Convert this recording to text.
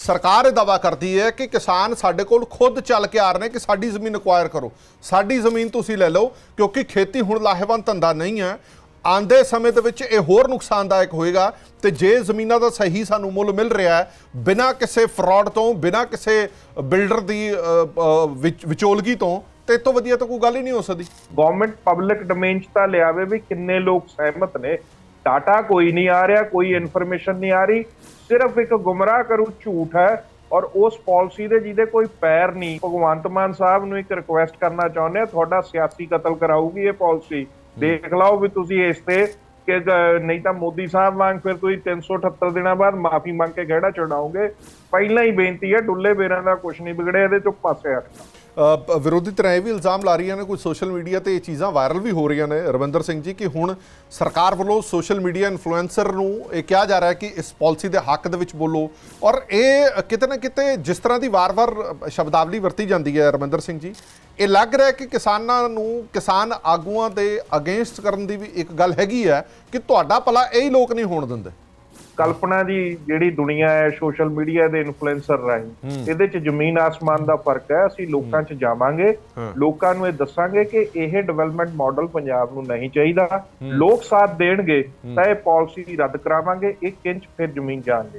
ਸਰਕਾਰ ਇਹ ਦਾਵਾ ਕਰਦੀ ਹੈ ਕਿ ਕਿਸਾਨ ਸਾਡੇ ਕੋਲ ਖੁਦ ਚੱਲ ਕੇ ਆ ਰਹੇ ਨੇ ਕਿ ਸਾਡੀ ਜ਼ਮੀਨ ਅਕਵਾਇਰ ਕਰੋ। ਸਾਡੀ ਜ਼ਮੀਨ ਤੁਸੀਂ ਲੈ ਲਓ, ਕਿਉਂਕਿ ਖੇਤੀ ਹੁਣ ਲਾਹੇਵੰਦ ਧੰਦਾ ਨਹੀਂ ਹੈ। ਆਂਦੇ ਸਮੇਂ ਦੇ ਵਿੱਚ ਇਹ ਹੋਰ ਨੁਕਸਾਨਦਾਇਕ ਹੋਏਗਾ ਤੇ ਜੇ ਜ਼ਮੀਨਾਂ ਦਾ ਸਹੀ ਸਾਨੂੰ ਮੁੱਲ ਮਿਲ ਰਿਹਾ ਹੈ, ਬਿਨਾਂ ਕਿਸੇ ਫਰਾਡ ਤੋਂ, ਬਿਨਾਂ ਕਿਸੇ ਬਿਲਡਰ ਦੀ ਵਿਚੋਲਗੀ ਤੋਂ, ਤੇ ਇਹ ਤੋਂ ਵਧੀਆ ਤਾਂ ਕੋਈ ਗੱਲ ਹੀ ਨਹੀਂ ਹੋ ਸਕਦੀ। ਗਵਰਨਮੈਂਟ ਪਬਲਿਕ ਡੋਮੇਨ ਚ ਤਾਂ ਲਿਆਵੇ ਵੀ ਕਿੰਨੇ ਲੋਕ ਸਹਿਮਤ ਨੇ ਡਾਟਾ ਕੋਈ ਨਹੀਂ ਆ ਰਿਹਾ ਕੋਈ ਇਨਫੋਰਮੇਸ਼ਨ ਨਹੀਂ ਆ ਰਹੀ। ਸਿਰਫ ਇੱਕ ਗੁੰਮਰਾਹ ਕਰੂ ਝੂਠ ਹੈ ਔਰ ਉਸ ਪਾਲਿਸੀ ਦੇ ਜਿਹਦੇ ਕੋਈ ਪੈਰ ਨਹੀਂ ਭਗਵੰਤ ਮਾਨ ਸਾਹਿਬ ਨੂੰ ਇੱਕ ਰਿਕੁਐਸਟ ਕਰਨਾ ਚਾਹੁੰਦੇ ਆ ਤੁਹਾਡਾ ਸਿਆਸੀ ਕਤਲ ਕਰਾਊਗੀ ਇਹ ਪਾਲਿਸੀ। ਦੇਖ ਲਓ ਵੀ ਤੁਸੀਂ ਇਸ ਤੇ ਕਿ ਨਹੀਂ ਤਾਂ ਮੋਦੀ ਸਾਹਿਬ ਵਾਂਗ ਫਿਰ ਤੁਸੀਂ 378 ਦਿਨਾਂ ਬਾਅਦ ਮਾਫੀ ਮੰਗ ਕੇ ਖਹਿੜਾ ਚੜਾਓਗੇ ਪਹਿਲਾਂ ਹੀ ਬੇਨਤੀ ਹੈ ਡੁੱਲੇ ਬੇਰਾਂ ਦਾ ਕੁਝ ਨਹੀਂ ਵਿਗੜਿਆ ਇਹਦੇ ਚੋਂ ਪਾਸੇ ਹਟਣਾ ਵਿਰੋਧੀ ਧਿਰਾਂ ਇਹ ਵੀ ਇਲਜ਼ਾਮ ਲਾ ਰਹੀਆਂ ਨੇ ਕੋਈ ਸੋਸ਼ਲ ਮੀਡੀਆ ਤੇ ਇਹ ਚੀਜ਼ਾਂ ਵਾਇਰਲ ਵੀ ਹੋ ਰਹੀਆਂ ਨੇ। ਰਵਿੰਦਰ ਸਿੰਘ ਜੀ, ਕਿ ਹੁਣ ਸਰਕਾਰ ਵੱਲੋਂ ਸੋਸ਼ਲ ਮੀਡੀਆ ਇਨਫਲੂਐਂਸਰ ਨੂੰ ਇਹ ਕਿਹਾ ਜਾ ਰਿਹਾ ਹੈ ਕਿ ਇਸ ਪਾਲਿਸੀ ਦੇ ਹੱਕ ਦੇ ਵਿੱਚ ਬੋਲੋ। ਔਰ ਇਹ ਕਿਤੇ ਨਾ ਕਿਤੇ ਜਿਸ ਤਰ੍ਹਾਂ ਦੀ ਵਾਰ-ਵਾਰ ਸ਼ਬਦਾਵਲੀ ਵਰਤੀ ਜਾਂਦੀ ਹੈ, ਰਵਿੰਦਰ ਸਿੰਘ ਜੀ, ਇਹ ਲੱਗ ਰਿਹਾ ਕਿ ਕਿਸਾਨਾਂ ਨੂੰ ਕਿਸਾਨ ਆਗੂਆਂ ਦੇ ਅਗੇਂਸਟ ਕਰਨ ਦੀ ਵੀ ਇੱਕ ਗੱਲ ਹੈਗੀ ਹੈ ਕਿ ਤੁਹਾਡਾ ਭਲਾ ਇਹ ਹੀ ਲੋਕ ਨਹੀਂ ਹੋਣ ਦਿੰਦੇ। ਕਲਪਨਾ ਦੀ ਜਿਹੜੀ ਦੁਨੀਆ ਹੈ ਸੋਸ਼ਲ ਮੀਡੀਆ ਦੇ ਇਨਫਲੂਐਂਸਰ ਰਾਹੀਂ ਇਹਦੇ 'ਚ ਜ਼ਮੀਨ ਆਸਮਾਨ ਦਾ ਫ਼ਰਕ ਹੈ ਅਸੀਂ ਲੋਕਾਂ 'ਚ ਜਾਵਾਂਗੇ ਲੋਕਾਂ ਨੂੰ ਇਹ ਦੱਸਾਂਗੇ ਕਿ ਇਹ ਡਿਵੈਲਪਮੈਂਟ ਮਾਡਲ ਪੰਜਾਬ ਨੂੰ ਨਹੀਂ ਚਾਹੀਦਾ। ਲੋਕ ਸਾਥ ਦੇਣਗੇ ਤਾਂ ਇਹ ਪਾਲਿਸੀ ਰੱਦ ਕਰਾਵਾਂਗੇ 1 ਇੰਚ ਫਿਰ ਜ਼ਮੀਨ ਜਾਣਗੇ।